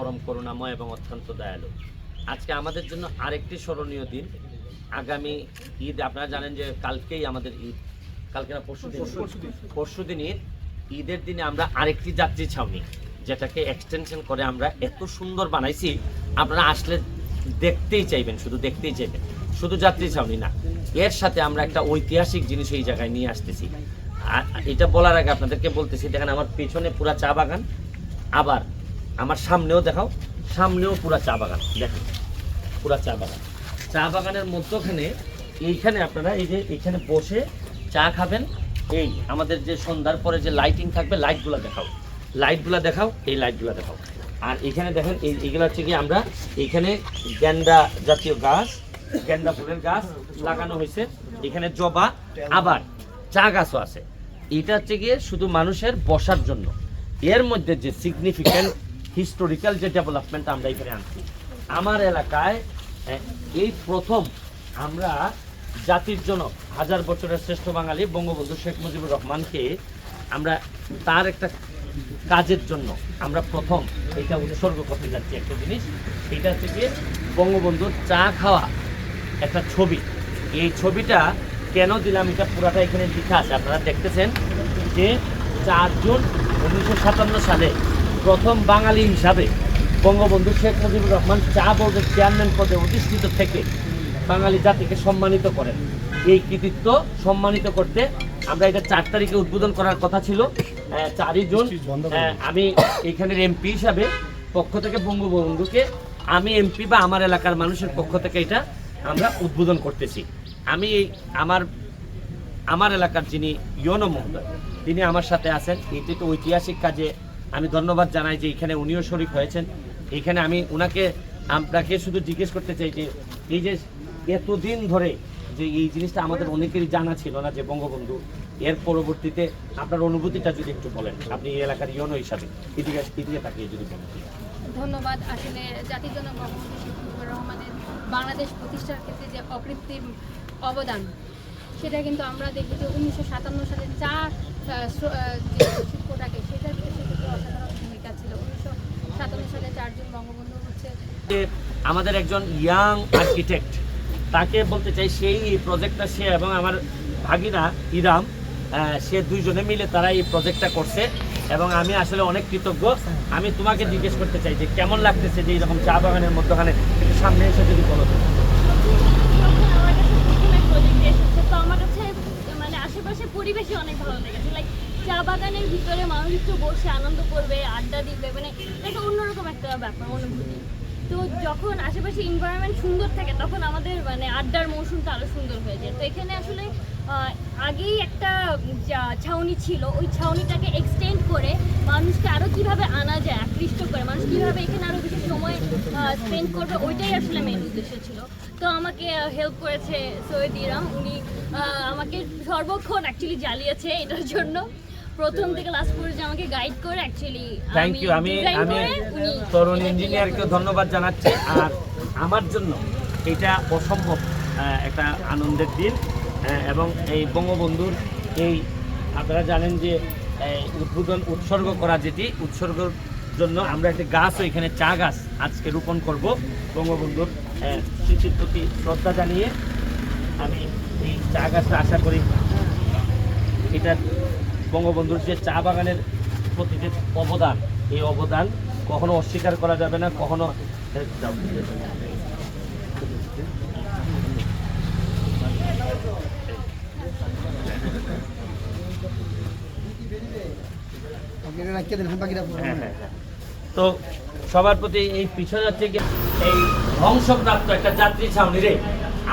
পরম করুণাময় এবং অত্যন্ত দয়ালু। আজকে আমাদের জন্য আরেকটি স্মরণীয় দিন। আগামী ঈদ আপনারা জানেন যে কালকেই আমাদের ঈদ। কালকে না পরশু দিন? পরশু দিন। ঈদ। ঈদের দিনে আমরা আরেকটি যাত্রী ছাউনি যেটাকে এক্সটেনশন করে আমরা এত সুন্দর বানাইছি আপনারা আসলে দেখতেই চাইবেন শুধু দেখতেই চাইবেন। শুধু যাত্রী ছাউনি না এর সাথে আমরা একটা ঐতিহাসিক জিনিস এই জায়গায় নিয়ে আসতেছি। এটা বলার আগে আপনাদেরকে বলতেছি দেখেন আমার পেছনে পুরা চা বাগান আবার আমার সামনেও দেখাও, সামনেও পুরা চা বাগান, দেখেন, পুরা চা বাগান। চা বাগানের মধ্যখানে এইখানে আপনারা এই যে এখানে বসে চা খাবেন, এই আমাদের যে সন্ধ্যার পরে যে লাইটিং থাকবে লাইটগুলো দেখাও। লাইটগুলো দেখাও, এই লাইটগুলো দেখাও। আর এখানে দেখেন, এই এগুলো হচ্ছে কি আমরা এখানে গেন্দা জাতীয় গাছ গেন্দা ফুলের গাছ লাগানো হয়েছে। এখানে জবা, আবার চা গাছও আছে। এটা হচ্ছে গিয়ে শুধু মানুষের বসার জন্য। এর মধ্যে যে সিগনিফিক্যান্ট হিস্টোরিক্যাল যে ডেভেলপমেন্ট আমরা এখানে আনছি। আমার এলাকায় এই প্রথম আমরা জাতির জনক হাজার বছরের শ্রেষ্ঠ বাঙালি বঙ্গবন্ধু শেখ মুজিবুর রহমানকে আমরা তার একটা কাজের জন্য আমরা প্রথম এটা উৎসর্গ করতে যাচ্ছি একটা জিনিস। এটা গিয়ে বঙ্গবন্ধুর চা খাওয়া একটা ছবি। এই ছবিটা কেন দিলাম এটা পুরাটা এখানে লেখা আছে। আপনারা দেখতেছেন যে চার জুন উনিশশো সাতান্ন সালে প্রথম বাঙালি হিসাবে বঙ্গবন্ধু শেখ মুজিবুর রহমান চা বোর্ডের চেয়ারম্যান পদে অধিষ্ঠিত থেকে বাঙালি জাতিকে সম্মানিত করেন। এই কৃতিত্ব সম্মানিত করতে আমরা এটা চার তারিখে উদ্বোধন করার কথা ছিল। চারই জুন। আমি এখানের এমপি হিসাবে পক্ষ থেকে বঙ্গবন্ধুকে আমি এমপি বা আমার এলাকার মানুষের পক্ষ থেকে এটা আমরা উদ্বোধন করতেছি। আমি এই আমার আমার এলাকার যিনি ইয়নো মহোদয় তিনি আমার সাথে আছেন। এটি তো ঐতিহাসিক কাজে আমি ধন্যবাদ জানাই যে এখানে উনিও শরিক হয়েছেন। এখানে আমি ওনাকে আপনাকে শুধু জিজ্ঞেস করতে চাই যে, এই যে এতদিন ধরে যে এই জিনিসটা আমাদের অনেকেরই জানা ছিল না যে বঙ্গবন্ধু, এর পরবর্তীতে আপনার অনুভূতিটা যদি একটু বলেন, আপনি এই এলাকার ইয়নো হিসাবে, এদিকে এদিকে তাকিয়ে যদি বলেন। ধন্যবাদ। আসলে জাতির জন্য বঙ্গবন্ধু শেখ মুজিবুর রহমানের বাংলাদেশ প্রতিষ্ঠার ক্ষেত্রে যে অকৃত্রিম অবদান, সেটা কিন্তু আমরা দেখি যে উনিশশো সাতান্ন সালে চা শিল্পটাকে কিন্তু অসাধারণ ভূমিকা ছিল। উনিশশো সাতান্ন সালে চারজন বঙ্গবন্ধু হচ্ছে যে আমাদের একজন ইয়াং আর্কিটেক্ট তাকে বলতে চাই সেই প্রজেক্টটা সে এবং আমার ভাগিনা ইরাম সে দুইজনে মিলে তারা এই প্রজেক্টটা করছে এবং আমি আসলে অনেক কৃতজ্ঞ। আমি তোমাকে জিজ্ঞেস করতে চাই যে কেমন লাগতেছে যে এরকম চা বাগানের মধ্যখানে? একটু সামনে এসে যদি বলো। আমার কাছে মানে আশেপাশে পরিবেশই অনেক ভালো লেগেছে। চা বাগানের ভিতরে মানুষ একটু বসে আনন্দ করবে, আড্ডা দিবে মানে একটা অন্যরকম একটা ব্যাপার, অনুভূতি। তো যখন আশেপাশে এনভায়রনমেন্ট সুন্দর থাকে, তখন আমাদের মানে আড্ডার মৌসুমটা আরও সুন্দর হয়ে যায়। তো এখানে আসলে আগেই একটা ছাউনি ছিল, ওই ছাউনিটাকে এক্সটেন্ড করে মানুষকে আরও কীভাবে আনা যায়, আকৃষ্ট করে, মানুষ কীভাবে এখানে আরও বেশি সময় স্পেন্ড করবে, ওইটাই আসলে মেন উদ্দেশ্য ছিল। তো আমাকে হেল্প করেছে সৈয়দ ইরাম। উনি আমাকে সর্বক্ষণ অ্যাকচুয়ালি জ্বালিয়েছে এটার জন্য। প্রথম থেকে লাস্ট পর্যন্ত আমাকে গাইড করে অ্যাকচুয়ালি থ্যাংক ইউ আমি আমি তরুণ ইঞ্জিনিয়ারকে ধন্যবাদ জানাচ্ছি। আর আমার জন্য এটা অসম্ভব একটা আনন্দের দিন এবং এই বঙ্গবন্ধুর এই আপনারা জানেন যে উদ্বোধন উৎসর্গ করা যেটি উৎসর্গর জন্য আমরা একটি গাছও এখানে চা গাছ আজকে রোপণ করব। বঙ্গবন্ধুর স্মৃতির প্রতি শ্রদ্ধা জানিয়ে আমি এই চা গাছটা আশা করি এটা বঙ্গবন্ধুর যে চা বাগানের প্রতি যে অবদান, এই অবদান কখনো অস্বীকার করা যাবে না, কখনো। তো সবার প্রতি এই পিছনে গিয়ে এই ধ্বংসপ্রাপ্ত একটা যাত্রী ছাউনি রে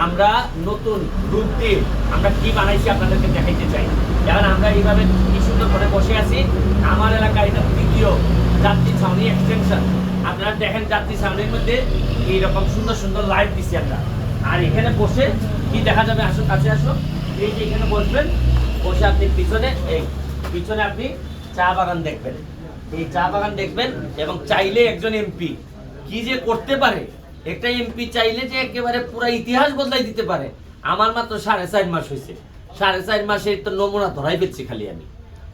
আমরা নতুন রূপ দিয়ে আমরা কি বানাইছি আপনাদেরকে দেখাইতে চাই যেমন আমরা এইভাবে কি সুন্দর করে বসে আছি, আমার এলাকায় এটা তৃতীয় যাত্রী ছাউনি এক্সটেনশন আপনারা দেখেন যাত্রী ছাউনির মধ্যে এইরকম সুন্দর সুন্দর লাইট দিছি আমরা। আর এখানে বসে কি দেখা যাবে? আসুন, কাছে আসো এই যে এখানে বসবেন, বসে আপনি পিছনে, এই পিছনে আপনি চা বাগান দেখবেন। এই চা বাগান দেখবেন এবং চাইলে একজন এমপি। কি যে করতে পারে? একটা এমপি চাইলে যে একেবারে পুরো ইতিহাস বদলাই দিতে পারে। আমার মাত্র সাড়ে চার মাস হয়েছে। সাড়ে চার মাসে তো নমুনা ধরাই পেয়েছি খালি আমি।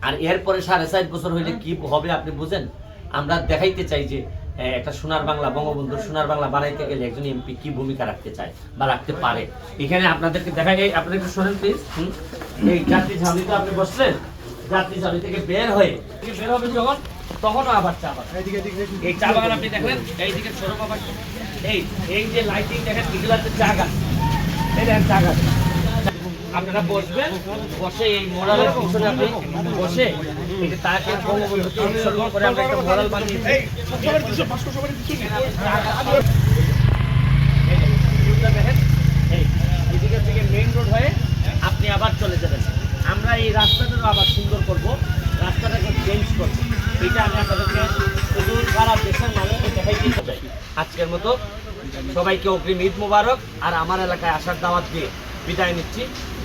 আর এরপরে সাড়ে চার বছর হইলে কি হবে আপনি বুঝেন? আমরা দেখাইতে চাই যে একটা সোনার বাংলা বঙ্গবন্ধু সোনার বাংলা বানাইতে গেলে একজন এমপি কি ভূমিকা রাখতে চায় বা রাখতে পারে? এখানে আপনাদেরকে দেখা এই আপনাদের একটু শোনেন প্লিজ এই যাত্রী ঝাউনি তো আপনি বসলেন। যাত্রী ঝাউনি থেকে বের হয়ে বের হবে যখন তখনও আবার চা বাগান। এই চা বাগান আপনি দেখলেন? এইদিকে ছোট বাবা। এই এই যে লাইটিং দেখেন এগুলো হচ্ছে চা গাছ। এই দেখেন চা গাছ। আপনারা বসবেন, বসে এই পিছনে আপনি বসে তাকে বঙ্গবন্ধুকে উৎসর্গ করে আমরা একটা বানিয়েছি থেকে রোড হয়ে আপনি আবার চলে যাবেন। আমরা এই রাস্তাটাও আবার সুন্দর করব। রাস্তাটাকে চেঞ্জ করব। এটা আমি আপনাদেরকে শুধু সারা দেশের মানুষকে চাই। আজকের মতো সবাইকে অগ্রিম ঈদ মুবারক। আর আমার এলাকায় আসার দাওয়াত দিয়ে বিদায় নিচ্ছি।